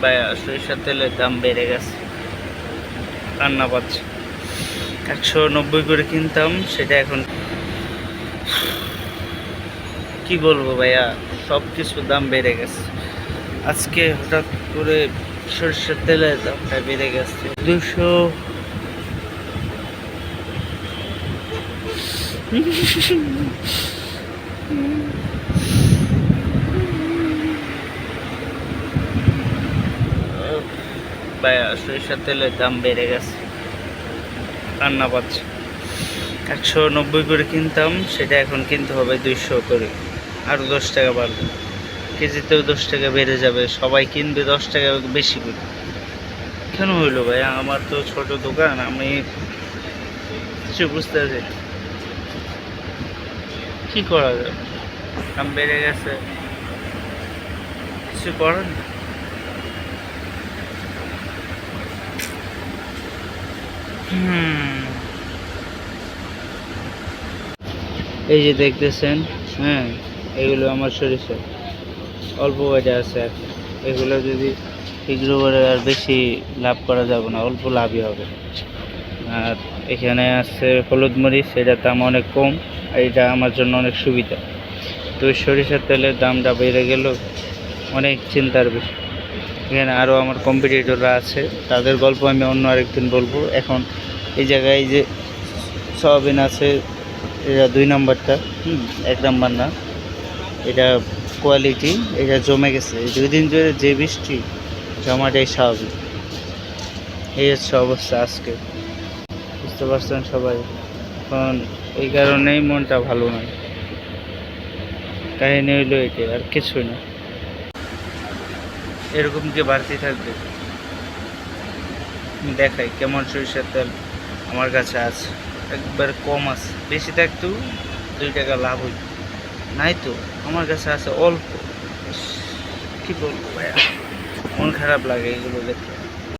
ভাইয়া, সরিষার তেলের দাম বেড়ে গেছে। কান্না পাচ্ছে একশো নব্বই করে কিনতাম, সেটা এখন কি বলব ভাইয়া সব কিছুর দাম বেড়ে গেছে। আজকে হঠাৎ করে সরষের তেলের দামটা বেড়ে গেছে। দুশো ভাইয়া সরিষার তেলের দাম বেড়ে গেছে। কান্না পাচ্ছে। একশো নব্বই করে কিনতাম, সেটা এখন কিনতে হবে দুইশো করে। আরও দশ টাকা বাড়বে। কেজিতেও দশ টাকা বেড়ে যাবে। সবাই কিনবে দশ টাকা বেশি করে। কেন হইল ভাই? আমার তো ছোট দোকান, আমি কিছু বুঝতে পারছি। কি করা যাবে দাম বেড়ে গেছে। কিছু নেই। হুম। এই যে দেখতেছেন হ্যাঁ এগুলো আমার সরিষা। অল্প বাজে আছে এখন। এগুলো যদি এগুলো করে আর বেশি লাভ করা যাবে না অল্প লাভই হবে। আর এখানে আছে হলুদ মরিচ এটার দাম অনেক কম, এটা আমার জন্য অনেক সুবিধা। তো সরিষার তেলের দামটা বেড়ে গেল, অনেক চিন্তার বিষয়। এখানে আরও আমার কম্পিটিটররা আছে, তাদের গল্প আমি অন্য আরেকদিন বলব। এখন এই জায়গায় যে সয়াবিন আছে, এটা দুই নাম্বারটা এক নাম্বার না, এটা কোয়ালিটি এটা জমে গেছে। দুই দিন ধরে যে বৃষ্টি, জমাটাই স্বাভাবিক। এই হচ্ছে অবস্থা আজকে বুঝতে পারছেন সবাই। এখন এই কারণেই মনটা ভালো নয় কাহিনী হইল এটাই আর কিছুই না। এরকম কি বাড়তি থাকবে? দেখাই কেমন সরিষার তেল আমার কাছে আছে। একবার কম আছে। বেশি থাকতেও দুই টাকা লাভ হইত নাই তো, আমার কাছে আছে অল্প। কি বলব ভাইয়া? মন খারাপ লাগে এগুলো দেখতে